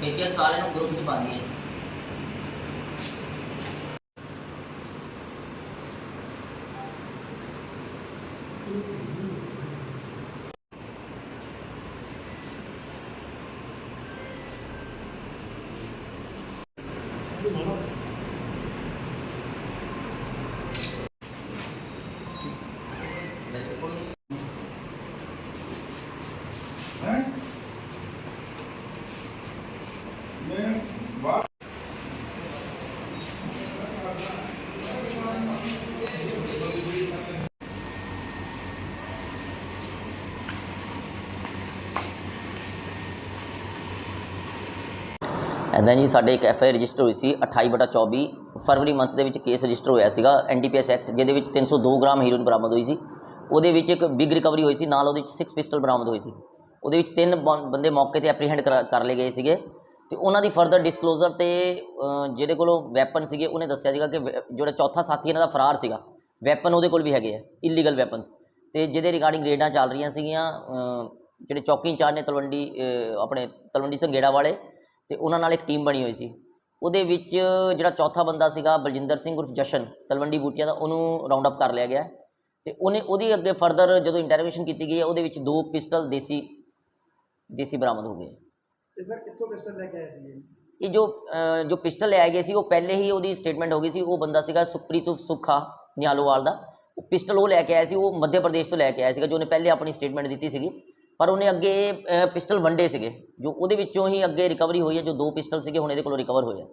ਕੇ ਸਾਰਿਆਂ ਨੂੰ ਗਰੁੱਪ 'ਚ ਪਾ ਦਈਏ ਹੈ ਐਦਾਂ ਜੀ ਸਾਡੇ ਇੱਕ ਐਫ ਆਈ ਰਜਿਸਟਰ ਹੋਈ ਸੀ 28 ਬਟਾ 24 ਫਰਵਰੀ ਮੰਥ ਦੇ ਵਿੱਚ ਕੇਸ ਰਜਿਸਟਰ ਹੋਇਆ ਸੀਗਾ ਐਨਡੀਪੀਐਸ ਐਕਟ ਜਿਹਦੇ ਵਿੱਚ 302 ਗ੍ਰਾਮ ਹੀਰੋਇਨ ਬਰਾਮਦ ਹੋਈ ਸੀ। ਉਹਦੇ ਵਿੱਚ ਇੱਕ ਬਿਗ ਰਿਕਵਰੀ ਹੋਈ ਸੀ, ਨਾਲ ਉਹਦੇ ਵਿੱਚ 6 ਪਿਸਟਲ ਬਰਾਮਦ ਹੋਈ ਸੀ। ਉਹਦੇ ਵਿੱਚ ਤਿੰਨ ਬੰ- ਬੰਦੇ ਮੌਕੇ ਤੇ ਐਪਰੀਹੈਂਡ ਕਰ ਲਏ ਗਏ ਸੀਗੇ। ਤੇ ਉਹਨਾਂ ਦੀ ਫਰਦਰ ਡਿਸਕਲੋਜ਼ਰ ਤੇ ਜਿਹਦੇ ਕੋਲੋਂ ਵੈਪਨ ਸੀਗੇ, ਉਹਨੇ ਦੱਸਿਆ ਸੀਗਾ ਕਿ ਵੈ- ਜਿਹੜਾ ਚੌਥਾ ਸਾਥੀ ਇਹਨਾਂ ਦਾ ਫਰਾਰ ਸੀਗਾ ਵੈਪਨ ਉਹਦੇ ਕੋਲ ਵੀ ਹੈਗੇ ਆ ਇਲੀਗਲ ਵੈਪਨਸ ਤੇ ਜਿਹਦੇ ਰਿਗਾਰਡਿੰਗ ਰੇਡਾਂ ਚੱਲ ਰਹੀਆਂ ਸੀਗੀਆਂ ਜਿਹੜੇ ਚੌਕੀ ਇੰਚਾਰਜ ਨੇ ਤਲਵੰਡੀ ਆਪਣੇ ਤਲਵੰਡੀ ਸੰਗੇੜਾ ਵਾਲੇ ਤੇ ਉਹਨਾਂ ਨਾਲ ਇੱਕ ਟੀਮ ਬਣੀ ਹੋਈ ਸੀ। ਉਹਦੇ ਵਿੱਚ ਜਿਹੜਾ ਚੌਥਾ ਬੰਦਾ ਸੀਗਾ ਬਲਜਿੰਦਰ ਸਿੰਘ ਉਰਫ ਜਸ਼ਨ ਤਲਵੰਡੀ ਬੂਟੀਆਂ ਦਾ ਉਹਨੂੰ ਰਾਉਂਡ ਅਪ ਕਰ ਲਿਆ ਗਿਆ। ਤੇ ਉਹਨੇ ਉਹਦੀ ਅੱਗੇ ਫਰਦਰ ਜਦੋਂ ਇੰਟਰੋਗੇਸ਼ਨ ਕੀਤੀ ਗਈ ਉਹਦੇ ਵਿੱਚ ਦੋ ਪਿਸਟਲ ਦੇਸੀ ਦੇਸੀ ਬਰਾਮਦ ਹੋ ਗਏ। ਇਹ ਸਰ ਕਿੱਥੋਂ ਪਿਸਟਲ ਲੈ ਕੇ ਆਏ ਸੀ ਇਹ ਜੋ ਜੋ ਪਿਸਟਲ ਲਿਆਇਆ ਗਿਆ ਸੀ ਉਹ ਪਹਿਲੇ ਹੀ ਉਹਦੀ ਸਟੇਟਮੈਂਟ ਹੋ ਗਈ ਸੀ। ਉਹ ਬੰਦਾ ਸੀਗਾ ਸੁਖਪ੍ਰੀਤ ਸੁੱਖਾ ਨਿਆਲੋਵਾਲ ਦਾ। ਉਹ ਪਿਸਟਲ ਉਹ ਲੈ ਕੇ ਆਇਆ ਸੀ ਉਹ ਮੱਧ ਪ੍ਰਦੇਸ਼ ਤੋਂ ਲੈ ਕੇ ਆਇਆ ਸੀਗਾ ਜੋ ਉਹਨੇ ਪਹਿਲੇ ਆਪਣੀ ਸਟੇਟਮੈਂਟ ਦਿੱਤੀ ਸੀਗੀ। ਪਰ ਉਹਨੇ ਅੱਗੇ ਪਿਸਟਲ ਵੰਡੇ ਸੀਗੇ ਜੋ ਉਹਦੇ ਵਿੱਚੋਂ ਹੀ ਅੱਗੇ ਰਿਕਵਰੀ ਹੋਈ ਹੈ ਜੋ ਦੋ ਪਿਸਟਲ ਸੀਗੇ ਹੁਣ ਇਹਦੇ ਕੋਲੋਂ ਰਿਕਵਰ ਹੋਏ ਆ।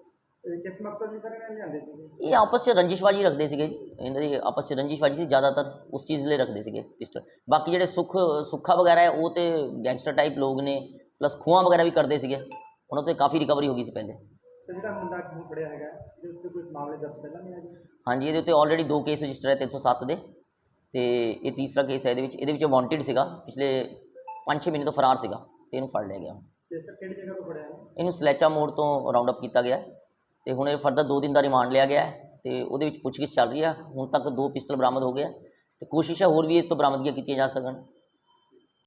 ਇਹ ਕਿਸ ਮਕਸਦ ਲਈ ਸਰ ਇਹਨਾਂ ਲਿਆਂਦੇ ਸੀਗੇ? ਇਹ ਆਪਸ 'ਚ ਰੰਜਿਸ਼ਬਾਜੀ ਰੱਖਦੇ ਸੀਗੇ ਜੀ। ਇਹਨਾਂ ਦੀ ਆਪਸ 'ਚ ਰੰਜਿਸ਼ਬਾਜੀ ਸੀ ਜ਼ਿਆਦਾਤਰ ਉਸ ਚੀਜ਼ ਲਈ ਰੱਖਦੇ ਸੀਗੇ ਪਿਸਟਲ। ਬਾਕੀ ਜਿਹੜੇ ਸੁੱਖ ਸੁੱਖਾ ਵਗੈਰਾ ਹੈ ਉਹ ਤੇ ਗੈਂਗਸਟਰ ਟਾਈਪ ਲੋਕ ਨੇ ਪਲੱਸ ਖੂਹਾਂ ਵਗੈਰਾ ਵੀ ਕਰਦੇ ਸੀਗੇ। ਉਹਨਾਂ ਤੋਂ ਕਾਫੀ ਰਿਕਵਰੀ ਹੋ ਗਈ ਸੀ ਪਹਿਲੇ। ਸਰ ਜਿਹੜਾ ਮੁੰਡਾ ਖੂਨ ਫੜਿਆ ਹੈਗਾ ਇਹਦੇ ਉੱਤੇ ਕੋਈ ਮਾਮਲੇ ਦਰਜ ਪਹਿਲਾਂ ਨਹੀਂ ਆਏ ਹਾਂਜੀ ਇਹਦੇ ਉੱਤੇ ਆਲਰੇਡੀ ਦੋ ਕੇਸ ਰਜਿਸਟਰ ਹੈ 307 ਦੇ। ਤੇ ਇਹ ਤੀਸਰਾ ਕੇਸ ਹੈ ਇਹਦੇ ਵਿੱਚ ਇਹਦੇ ਵਿੱਚ ਵਾਂਟਡ ਸੀਗਾ। ਪਿਛਲੇ 5-6 ਮਹੀਨੇ ਤੋਂ ਫਰਾਰ ਸੀਗਾ ਤੇ ਇਹਨੂੰ ਫੜ ਲਿਆ ਗਿਆ ਤੇ ਸਰ ਕਿਹੜੀ ਜਗ੍ਹਾ ਤੋਂ ਫੜਿਆ ਇਹਨੂੰ? ਸਲੈਚਾ ਮੋੜ ਤੋਂ ਰਾਉਂਡ ਅਪ ਕੀਤਾ ਗਿਆ ਤੇ ਹੁਣ ਇਹ ਫਰਦਰ 2 ਦਿਨ ਦਾ ਰਿਮਾਂਡ ਲਿਆ ਗਿਆ ਤੇ ਉਹਦੇ ਵਿੱਚ ਪੁੱਛਗਿੱਛ ਚੱਲ ਰਹੀ ਹੈ ਹੁਣ ਤੱਕ ਦੋ ਪਿਸਟਲ ਬਰਾਮਦ ਹੋ ਗਏ ਤੇ ਕੋਸ਼ਿਸ਼ ਹੈ ਹੋਰ ਵੀ ਇਹ ਤੋਂ ਬਰਾਮਦਗੀਆਂ ਕੀਤੀਆਂ ਜਾ ਸਕਣ।